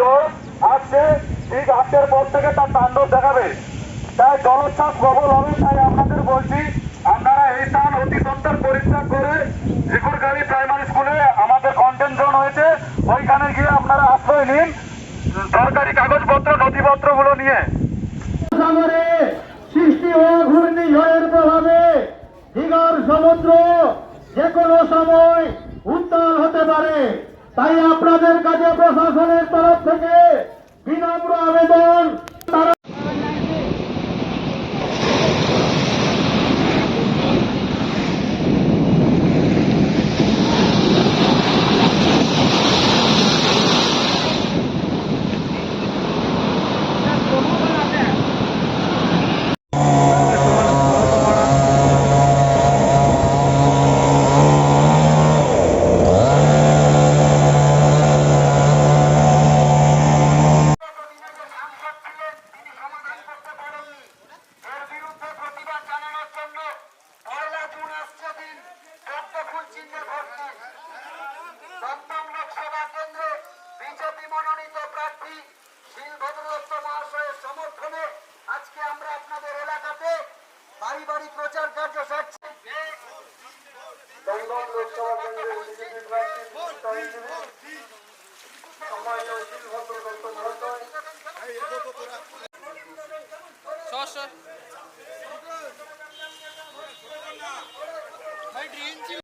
ঝড় আসছে ঠিক আজকের পর থেকে তার তাণ্ডব দেখাবে। তাই জলোচ্ছ্বাস প্রবল হবে, তাই আপনাদের বলছি, আপনারা এই স্থান অতি সত্তর পরিত্যাগ করে ঝিকুরগাড়ি প্রাইমারি স্কুলে আমাদের কন্টেন্ট জোন হয়েছে, ওইখানে গিয়ে আপনারা আশ্রয় নিন সরকারি কাগজপত্র, নথিপত্রগুলো নিয়ে। সাগরে সৃষ্টি হওয়া ঘূর্ণিঝড়ের প্রভাবে সমুদ্র যে কোনো সময় উত্তাল হতে পারে। তাই আপনাদের কাছে প্রশাসনের তরফ থেকে ফুল চিহ্নে দিন দমদম লোকসভা কেন্দ্রে বিজেপি মনোনীত প্রার্থী শিলভদ্র দত্ত মহাশয়ের সমর্থনে আজকে আমরা আপনাদের এলাকাতে বাড়ি বাড়ি প্রচার কার্য সারছি। দমদম লোকসভা কেন্দ্রে বিজেপি প্রার্থী সম্মানীয় শিলভদ্র দত্ত মহাশয়। সর ভাই ছিল।